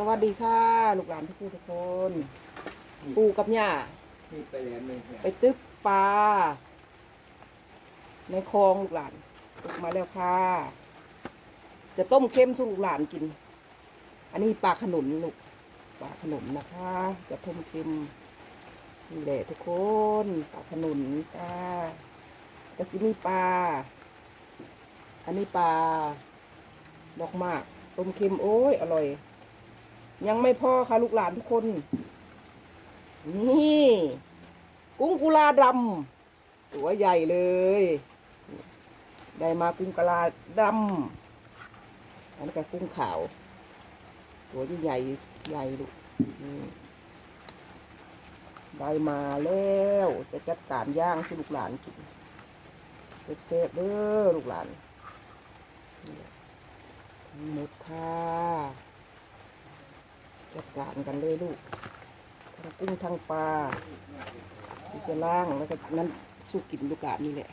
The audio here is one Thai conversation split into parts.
สวัสดีค่ะ ลูกหลานทุกผู้ทุกคน ปู่กับย่านี่ไปแล้วหนึ่งเนี่ยไปตึกปลาในคลองลูกหลานตึกมาแล้วค่ะ จะต้มเค็มสู่ลูกหลานกิน อันนี้ปลาขนุนลูกปลาขนุนนะคะ จะต้มเค็มนี่แหละทุกคนปลาขนุนจ้ากระซิมีปลาอันนี้ปลาดอกหมากต้มเค็มโอ้ยอร่อย ยังไม่พอค่ะลูกหลานทุกคน นี่ กุ้งกุลาดำตัวใหญ่เลย ได้มากุ้งกุลาดำอันนี้ก็กุ้งขาว ตัวใหญ่ใหญ่ลูกได้มาแล้ว จะจัดการย่างให้ลูกหลานกินเซฟๆเด้อลูกหลานหมดค่ะ จัดการกันเลยลูกทั้งกุ้งทั้งปลาที่จะล่างแล้วก็นั้นสู้กินลูกหลานนี่แหละ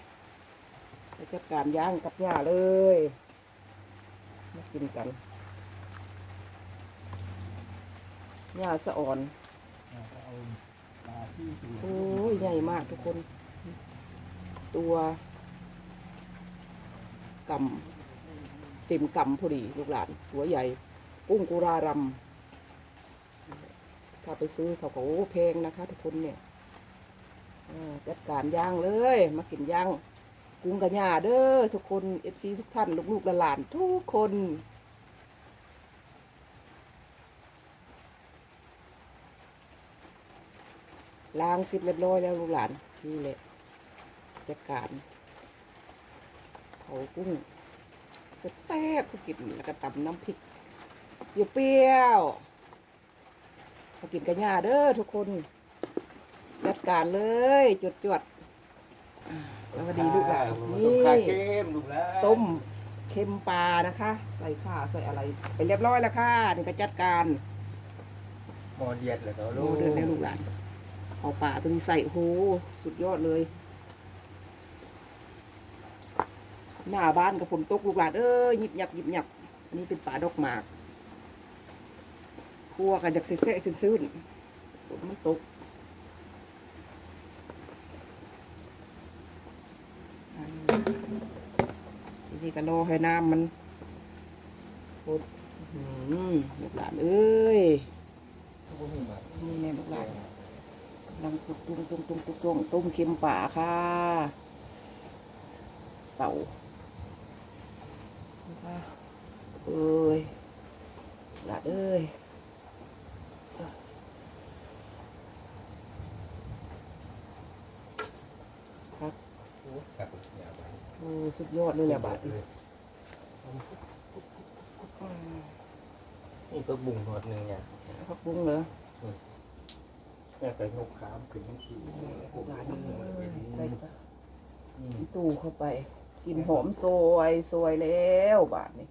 ไปจัดการย่างกับย่าเลยมากินกันย่าสะอ่อนเอาปลาที่ดูโอ้ยใหญ่มากทุกคน ตัวกำเต็มกำพอดีลูกหลาน ตัวใหญ่ กุ้งกุรารำ ถ้าไปซื้อเขาก็โอ้แพงนะคะ ทุกคนเนี่ยจัดการย่างเลย มากินย่างกุ้งกระยาเด้อทุกคนเอฟซีทุกท่านลูกๆหลานทุกคนล้างซิดเรียบร้อยแล้วลูกหลานนี่แหละจัดการเผากุ้งแซ่บๆสกินแล้วก็ตำน้ำพริกอย่าเปรี้ยว มากินกันย่าเด้อทุกคน จัดการเลยจวดจวดๆอ่าสวัสดีลูกหลานต้มนี่ขาเข้มลูกหลานต้มเค็มปลานะคะ ใส่ข้าวใส่อะไรไปเรียบร้อยแล้วค่ะนี่ก็จัดการหมอเดียดเลยเนาะโอ้ลูกเดินแล้วลูกหลานเอาป่าตัวนี้ใส่โอ้โหสุดยอดเลย หน้าบ้านกับฝนตกลูกหลานเอ้ยหยิบหยับหยิบหยับอันนี้เป็นป่าดอกหมาก คั่วกันจากเซ่ๆซื่นๆฝนมันตกทีนี้ก็รอให้น้ำมันพดอื้อหือลูกหลานเอ้ยนี่แน่ลูกหลานลังตุกตุงตุงตุงตุงตุงต้มเค็มป่าค่ะ เต่าเอ้ยหลานเอ้ย ครับ ครับอย่าไปโอ้สุดยอดเลยแหละบาทนี้อืมนี่ก็บุ้งหนวดหนึ่งเนี่ยพักบุ้งเหรอแค่ไปนกขามขึ้นนี่คือลูกหลานเอ้ยใส่อืมตู้เข้าไป กินหอมซวยซวยแล้วบาทนี้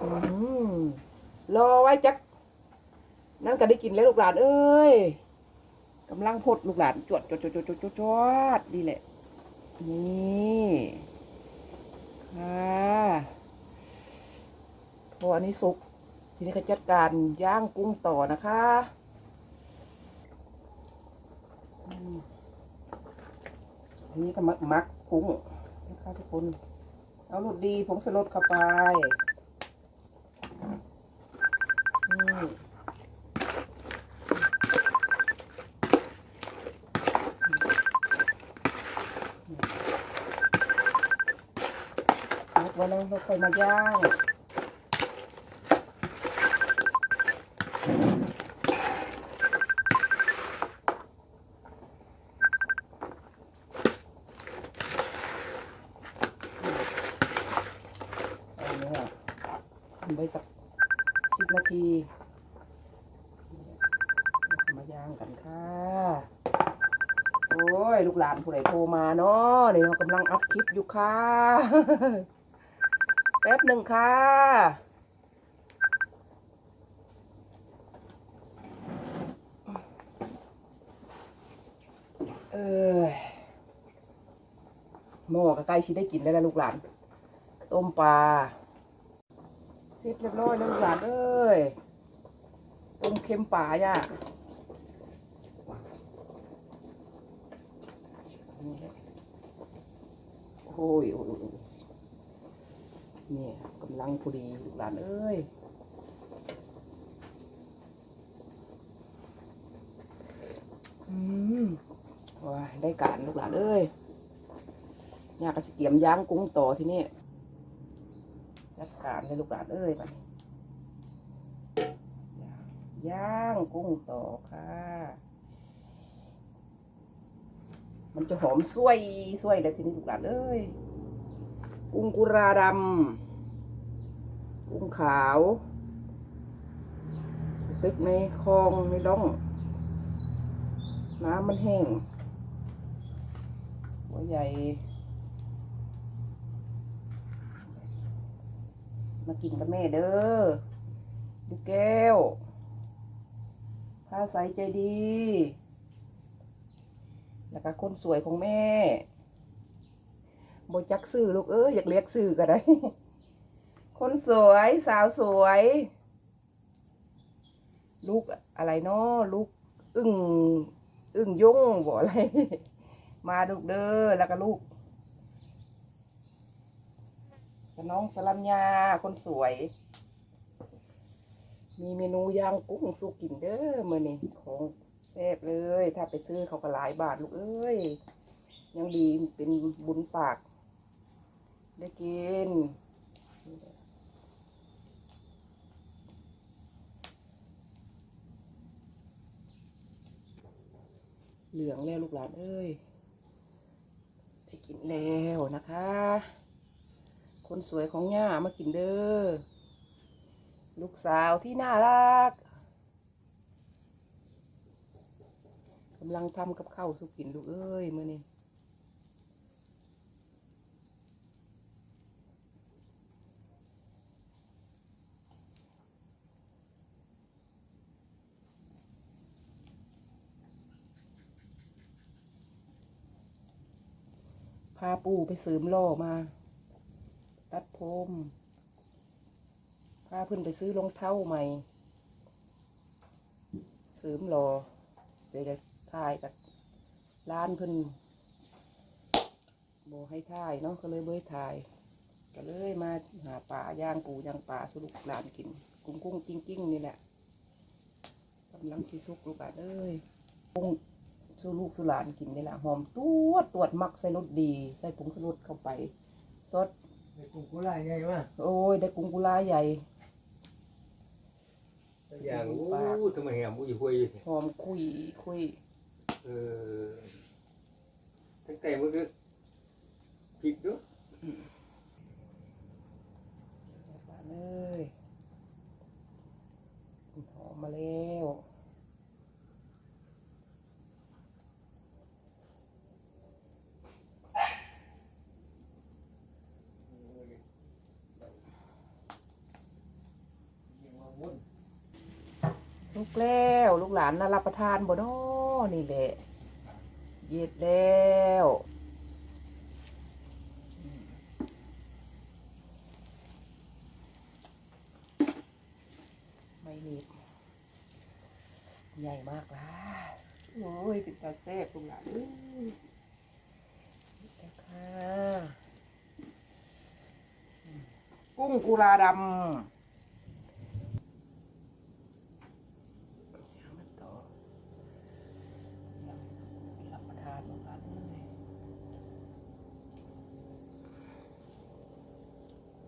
อื้อหือรอไว้จัก นั่นก็ได้กินแล้วลูกหลานเอ้ยกำลังพดลูกหลานจวดจวดจวดจวดจวดจวดจวดดีแหละ นี่ค่ะพออันนี้สุก ทีนี้ก็จัดการย่างกุ้งต่อนะคะทีนี้ก็มักมักกุ้งนะคะทุกคน เอาหลุดดีผงสลดเข้าไปนี่มั ค่อยมาย่างอาเนี่ยทำไปสักสิบนาทีมาย่างกันค่ะ โอ้ย ลูกหลานผู้ใดโทรมาเนาะเดี๋ยวเรากำลังอัดคลิปอยู่ค่ะ แป๊บหนึ่งค่ะ เออหม้อก็ใกล้ชิได้กินแล้วนะลูกหลาน ต้มปลาเสร็จเรียบร้อยแล้วลูกหลานเอ้ย ต้มเค็มป่าย่านี่แหละโอ้ยโอ้ย นี่ยกำลังพอดีลูกหลานเอ้ยอืมว้าได้การลูกหลานเอ้ยอยากจะเกียมย่างกุ้งต่อที่นี่จัดการเลยลูกหลานเอ้ยไปย่างกุ้งต่อค่ะ มันจะหอมสวยสวยเลยทีนี้ลูกหลานเอ้ย กุ้งกุราดำกุ้งขาวตึกในคลองในร่อง น้ำมันแห้งหัวใหญ่มากินกับแม่เด้อลูแก้วผ้าใสใจดี แล้วก็คนสวยของแม่ บจักซื้อลูกเอ้ยอยากเรียกซื้อก็ได้ คนสวยสาวสวย ลูกอะไรเนาะลูกอึ้งอึ้งยงบอกอะไร มาลูกเด้อแล้วก็ลูกกน้องสลัญญาคนสวย มีเมนูย่างกุ้งสุกินเด้อมื่อนี้ของแซ่บเลย ถ้าไปซื้อเขาก็หลายบาทลูกเอ้ย ยังดีเป็นบุญปาก ได้กินเหลืองแล้วลูกหลานเอ้ย ได้กินแล้วนะคะ คนสวยของย่ามากินเด้อ ลูกสาวที่น่ารักกำลังทำกับข้าวสุกินลูกเอ้ยมื่อนี้าปู่ไปเสริมล่อมา ตัดผมพาเพื่อนไปซื้อรองเท้าใหม่ เสริมหล่อเดี๋ยวจะถ่ายกับร้านเพื่อนโบให้ถ่ายเนาะก็เลยเบยถ่ายก็เลยมาหาป่าย่างปูย่างป่าสรุปหลานกิน กุ้งกุ้งกิ้งกิ้งนี่แหละกำลังสิสุกลูกบาดเอ้ยกุ้ง สู้ลูกสู้หลานกินนี่แหละหอมตัวตรวจมักใส่รสดี ใส่ผงชูรสเข้าไปสดไอ้กุ้งกุหลาบใหญ่มากโอ้ยได้กุ้งกุลาใหญ่อย่างอู้ทำไมแหมอู้อยู่ห้วยอยู่เนี่ยหอมคุยคุยเออตั้งแต่มันก็ผิดด้วย ปาเลยหอมมาแล้ว สุกแล้วลูกหลานน่ารับประทานบ่เนาะนี่แหละเย็ดแล้วไม่หนีบใหญ่มากล่ะโอ้ยเป็นตาแซ่บลูกหลานเอ้ยนี่จ้ะค่ะกุ้งกุลาดำ ย่างมันต่อย่างรับประทานของกันเลย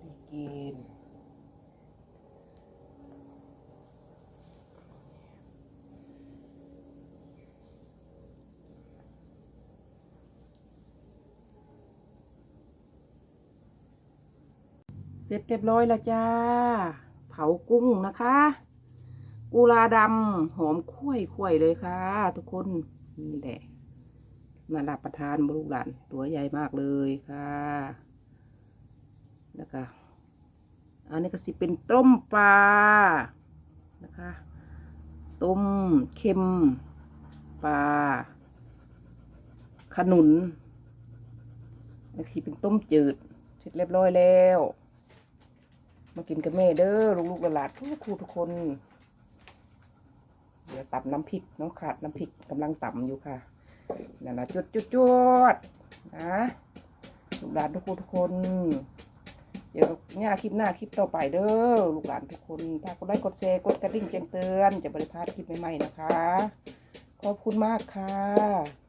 ได้กิน เสร็จเรียบร้อยแล้วจ้า เผากุ้งนะคะ กุลาดำหอมคุ้ยคุ้ยเลยค่ะ ทุกคนนี่แหละน่ารับประทานบลูกหลานตัวใหญ่มากเลยค่ะแล้วก็อันนี้ก็สิเป็นต้มปลานะคะต้มเค็มปลาขนุนแล้วที่เป็นต้มจืดเสร็จเรียบร้อยแล้ว มากินกับแม่เด้อลูกๆหลานทุกครูทุกคน เดี๋ยวตำน้ำพริกเนาะขาดน้ำพริกกำลังต่ำอยู่ค่ะนั่นนะจุดจุดจวดนะลูกหลานทุกคนทุกคน เดี๋ยวเนี่ยคลิปหน้าคลิปต่อไปเด้อลูกหลานทุกคนถ้ากดไลค์กดแชร์กดกระดิ่งแจ้งเตือน จะบริพาดคลิปใหม่ๆนะคะ ขอบคุณมากค่ะ